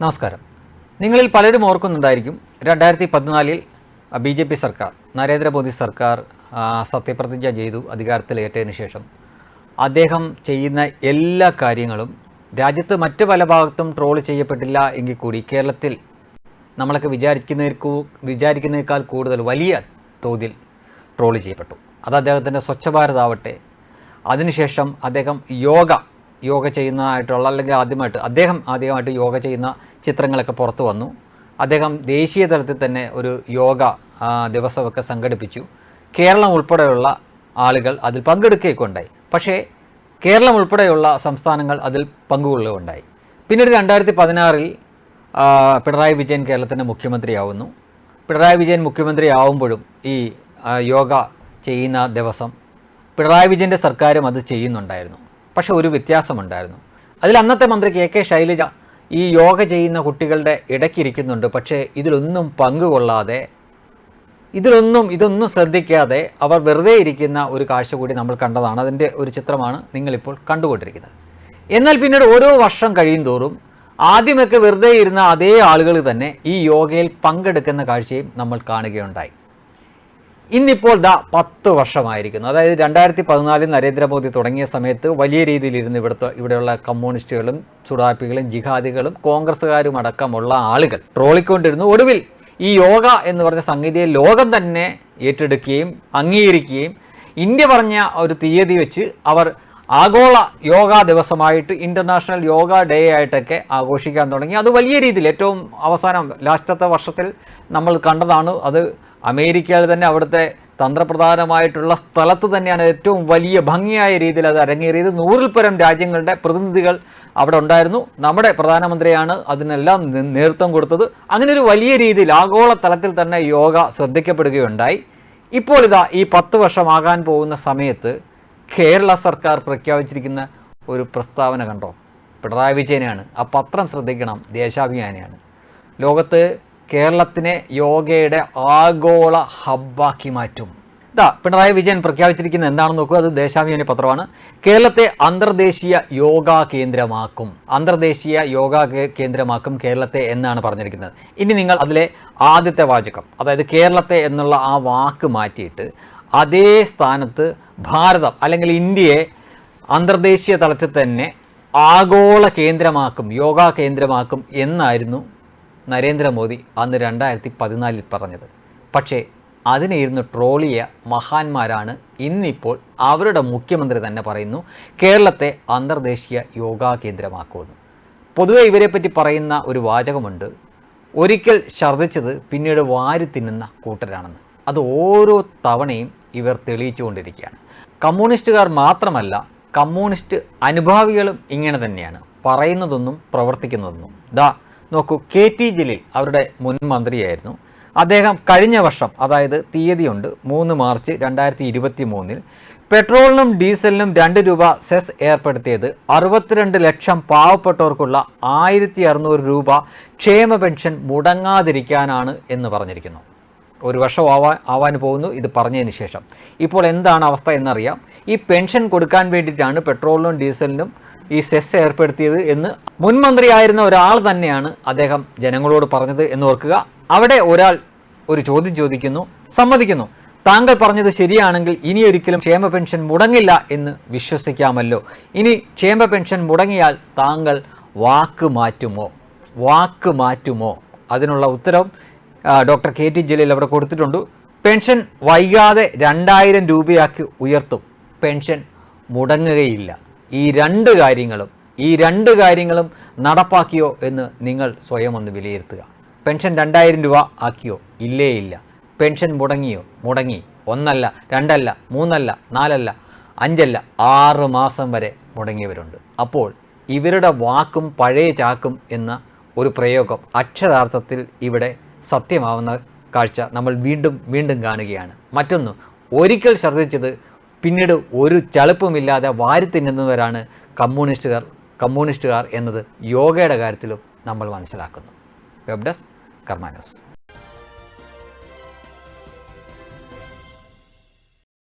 നമസ്കാരം. നിങ്ങളിൽ പലരും ഓർക്കുന്നുണ്ടായിരിക്കും രണ്ടായിരത്തി പതിനാലിൽ ബി ജെ പി സർക്കാർ നരേന്ദ്രമോദി സർക്കാർ സത്യപ്രതിജ്ഞ ചെയ്തു അധികാരത്തിലേറ്റതിന് ശേഷം. അദ്ദേഹം ചെയ്യുന്ന എല്ലാ കാര്യങ്ങളും രാജ്യത്ത് മറ്റ് പല ഭാഗത്തും ട്രോൾ ചെയ്യപ്പെട്ടില്ല എങ്കിൽ കൂടി കേരളത്തിൽ നമ്മളൊക്കെ വിചാരിക്കുന്നവർക്കു വിചാരിക്കുന്നതിനേക്കാൾ കൂടുതൽ വലിയ തോതിൽ ട്രോൾ ചെയ്യപ്പെട്ടു. അത് അദ്ദേഹത്തിന്റെ സ്വച്ഛ ഭാരത് ആവട്ടെ. അതിനുശേഷം അദ്ദേഹം യോഗ യോഗ ചെയ്യുന്നതായിട്ടുള്ള അല്ലെങ്കിൽ ആദ്യമായിട്ട് അദ്ദേഹം ആദ്യമായിട്ട് യോഗ ചെയ്യുന്ന ചിത്രങ്ങളൊക്കെ പുറത്തു വന്നു. അദ്ദേഹം ദേശീയ തലത്തിൽ തന്നെ ഒരു യോഗ ദിവസമൊക്കെ സംഘടിപ്പിച്ചു. കേരളം ഉൾപ്പെടെയുള്ള ആളുകൾ അതിൽ പങ്കെടുക്കുകയൊക്കെ ഉണ്ടായി പക്ഷേ കേരളം ഉൾപ്പെടെയുള്ള സംസ്ഥാനങ്ങൾ അതിൽ പങ്കുകൊള്ളുകയുണ്ടായി. പിന്നീട് രണ്ടായിരത്തി പതിനാറിൽ പിണറായി വിജയൻ കേരളത്തിന്റെ മുഖ്യമന്ത്രിയാവുന്നു. പിണറായി വിജയൻ മുഖ്യമന്ത്രിയാവുമ്പോഴും ഈ യോഗ ചെയ്യുന്ന ദിവസം പിണറായി വിജയന്റെ സർക്കാരും അത് ചെയ്യുന്നുണ്ടായിരുന്നു. പക്ഷെ ഒരു വ്യത്യാസമുണ്ടായിരുന്നു. അതിൽ അന്നത്തെ മന്ത്രി കെ കെ ശൈലജ ഈ യോഗ ചെയ്യുന്ന കുട്ടികളുടെ ഇടയ്ക്കിരിക്കുന്നുണ്ട്. പക്ഷേ ഇതിലൊന്നും പങ്കുകൊള്ളാതെ ഇതിലൊന്നും ഇതൊന്നും ശ്രദ്ധിക്കാതെ അവർ വെറുതെ ഇരിക്കുന്ന ഒരു കാഴ്ച കൂടി നമ്മൾ കണ്ടതാണ്. അതിന്റെ ഒരു ചിത്രമാണ് നിങ്ങളിപ്പോൾ കണ്ടുകൊണ്ടിരിക്കുന്നത്. എന്നാൽ പിന്നീട് ഓരോ വർഷം കഴിയും തോറും ആദ്യമൊക്കെ വെറുതെ ഇരുന്ന അതേ ആളുകൾ തന്നെ ഈ യോഗയിൽ പങ്കെടുക്കുന്ന കാഴ്ചയും നമ്മൾ കാണുകയുണ്ടായി. ഇന്നിപ്പോൾ ദാ പത്ത് വർഷമായിരിക്കുന്നു. അതായത് രണ്ടായിരത്തി പതിനാലിൽ നരേന്ദ്രമോദി തുടങ്ങിയ സമയത്ത് വലിയ രീതിയിലിരുന്ന് ഇവിടുത്തെ ഇവിടെയുള്ള കമ്മ്യൂണിസ്റ്റുകളും ചുടാപ്പികളും ജിഹാദികളും കോൺഗ്രസ്സുകാരും അടക്കമുള്ള ആളുകൾ ട്രോളിക്കൊണ്ടിരുന്നു. ഒടുവിൽ ഈ യോഗ എന്ന് പറഞ്ഞ സംഗതിയെ ലോകം തന്നെ ഏറ്റെടുക്കുകയും അംഗീകരിക്കുകയും ഇന്ത്യ പറഞ്ഞ ഒരു തീയതി വെച്ച് അവർ ആഗോള യോഗ ദിവസമായിട്ട് ഇന്റർനാഷണൽ യോഗ ഡേ ആയിട്ടൊക്കെ ആഘോഷിക്കാൻ തുടങ്ങി. അത് വലിയ രീതിയിൽ ഏറ്റവും അവസാനം ലാസ്റ്റത്തെ വർഷത്തിൽ നമ്മൾ കണ്ടതാണ്. അത് അമേരിക്കയിൽ തന്നെ അവിടുത്തെ തന്ത്രപ്രധാനമായിട്ടുള്ള സ്ഥലത്ത് തന്നെയാണ് ഏറ്റവും വലിയ ഭംഗിയായ രീതിയിൽ അത് അരങ്ങേറിയത്. നൂറിൽ പരം രാജ്യങ്ങളുടെ പ്രതിനിധികൾ അവിടെ ഉണ്ടായിരുന്നു. നമ്മുടെ പ്രധാനമന്ത്രിയാണ് അതിനെല്ലാം നേതൃത്വം കൊടുത്തത്. അങ്ങനെ ഒരു വലിയ രീതിയിൽ ആഗോള തലത്തിൽ തന്നെ യോഗ ശ്രദ്ധിക്കപ്പെടുകയുണ്ടായി. ഇപ്പോൾ ഇതാ ഈ പത്ത് വർഷമാകാൻ പോകുന്ന സമയത്ത് കേരള സർക്കാർ പ്രഖ്യാപിച്ചിരിക്കുന്ന ഒരു പ്രസ്താവന കണ്ടോ? പിണറായി വിജയനാണ് ആ പത്രം ശ്രദ്ധിക്കണം. ദേശാഭിമാനിയാണ്. ലോകത്ത് കേരളത്തിനെ യോഗയുടെ ആഗോള ഹബ്ബാക്കി മാറ്റും. ഇതാ പിണറായി വിജയൻ പ്രഖ്യാപിച്ചിരിക്കുന്ന എന്താണെന്ന് നോക്കുക അത് ദേശാഭിമാനി പത്രമാണ്. കേരളത്തെ അന്തർദേശീയ യോഗാ കേന്ദ്രമാക്കും. അന്തർദേശീയ യോഗാ കേന്ദ്രമാക്കും കേരളത്തെ എന്നാണ് പറഞ്ഞിരിക്കുന്നത്. ഇനി നിങ്ങൾ അതിലെ ആദ്യത്തെ വാചകം അതായത് കേരളത്തെ എന്നുള്ള ആ വാക്ക് മാറ്റിയിട്ട് അതേ സ്ഥാനത്ത് ഭാരതം അല്ലെങ്കിൽ ഇന്ത്യയെ അന്തർദേശീയ തലത്തിൽ തന്നെ ആഗോള കേന്ദ്രമാക്കും യോഗാ കേന്ദ്രമാക്കും എന്നായിരുന്നു നരേന്ദ്രമോദി അന്ന് രണ്ടായിരത്തി പതിനാലിൽ പറഞ്ഞത്. പക്ഷേ അതിനെ ഇരുന്ന് ട്രോളിയ മഹാന്മാരാണ് ഇന്നിപ്പോൾ അവരുടെ മുഖ്യമന്ത്രി തന്നെ പറയുന്നു കേരളത്തെ അന്തർദേശീയ യോഗാ കേന്ദ്രമാക്കുമെന്ന്. പൊതുവെ ഇവരെപ്പറ്റി പറയുന്ന ഒരു വാചകമുണ്ട് ഒരിക്കൽ ഛർദ്ദിച്ചത് പിന്നീട് വാരി തിന്നുന്ന കൂട്ടരാണെന്ന്. അത് ഓരോ തവണയും ഇവർ തെളിയിച്ചുകൊണ്ടിരിക്കുകയാണ്. കമ്മ്യൂണിസ്റ്റുകാർ മാത്രമല്ല കമ്മ്യൂണിസ്റ്റ് അനുഭാവികളും ഇങ്ങനെ തന്നെയാണ്. പറയുന്നതൊന്നും പ്രവർത്തിക്കുന്നതൊന്നും. ദാ നോക്കൂ കെ ടി ജലീൽ അവരുടെ മുൻ മന്ത്രിയായിരുന്നു. അദ്ദേഹം കഴിഞ്ഞ വർഷം അതായത് തീയതിയുണ്ട് മൂന്ന് മാർച്ച് രണ്ടായിരത്തി ഇരുപത്തി മൂന്നിൽ പെട്രോളിനും ഡീസലിനും രണ്ട് രൂപ സെസ് ഏർപ്പെടുത്തിയത് അറുപത്തിരണ്ട് ലക്ഷം പാവപ്പെട്ടവർക്കുള്ള ആയിരത്തി അറുന്നൂറ് രൂപ ക്ഷേമ പെൻഷൻ മുടങ്ങാതിരിക്കാനാണ് എന്ന് പറഞ്ഞിരിക്കുന്നു. ഒരു വർഷം ആവാൻ ആവാൻ പോകുന്നു ഇത് പറഞ്ഞതിന് ശേഷം. ഇപ്പോൾ എന്താണ് അവസ്ഥ എന്നറിയാം. ഈ പെൻഷൻ കൊടുക്കാൻ വേണ്ടിയിട്ടാണ് പെട്രോളിനും ഡീസലിനും ഈ സെസ് ഏർപ്പെടുത്തിയത് എന്ന് മുൻമന്ത്രിയായിരുന്ന ഒരാൾ തന്നെയാണ് അദ്ദേഹം ജനങ്ങളോട് പറഞ്ഞത് എന്ന് ഓർക്കുക. അവിടെ ഒരാൾ ഒരു ചോദ്യം ചോദിക്കുന്നു സമ്മതിക്കുന്നു. താങ്കൾ പറഞ്ഞത് ശരിയാണെങ്കിൽ ഇനി ഒരിക്കലും ക്ഷേമ പെൻഷൻ മുടങ്ങില്ല എന്ന് വിശ്വസിക്കാമല്ലോ. ഇനി ക്ഷേമ പെൻഷൻ മുടങ്ങിയാൽ താങ്കൾ വാക്ക് മാറ്റുമോ? വാക്ക് മാറ്റുമോ? അതിനുള്ള ഉത്തരം ഡോക്ടർ കെ ടി ജലീൽ അവിടെ കൊടുത്തിട്ടുണ്ട്. പെൻഷൻ വൈകാതെ രണ്ടായിരം രൂപയാക്കി ഉയർത്തും. പെൻഷൻ മുടങ്ങുകയില്ല. ഈ രണ്ട് കാര്യങ്ങളും ഈ രണ്ട് കാര്യങ്ങളും നടപ്പാക്കിയോ എന്ന് നിങ്ങൾ സ്വയം ഒന്ന് വിലയിരുത്തുക. പെൻഷൻ രണ്ടായിരം രൂപ ആക്കിയോ? ഇല്ലേ ഇല്ല. പെൻഷൻ മുടങ്ങിയോ? മുടങ്ങി. ഒന്നല്ല രണ്ടല്ല മൂന്നല്ല നാലല്ല അഞ്ചല്ല ആറ് മാസം വരെ മുടങ്ങിയവരുണ്ട്. അപ്പോൾ ഇവരുടെ വാക്കും പഴയ ചാക്കും എന്ന ഒരു പ്രയോഗം അക്ഷരാർത്ഥത്തിൽ ഇവിടെ സത്യമാവുന്ന കാഴ്ച നമ്മൾ വീണ്ടും വീണ്ടും കാണുകയാണ്. മറ്റൊന്ന് ഒരിക്കൽ ശ്രദ്ധിച്ചത് പിന്നീട് ഒരു ചളുപ്പമില്ലാതെ വാരി തിന്നുന്നവരാണ് കമ്മ്യൂണിസ്റ്റുകാർ കമ്മ്യൂണിസ്റ്റുകാർ എന്നത് യോഗയുടെ കാര്യത്തിലും നമ്മൾ മനസ്സിലാക്കുന്നു. Web desk Karma news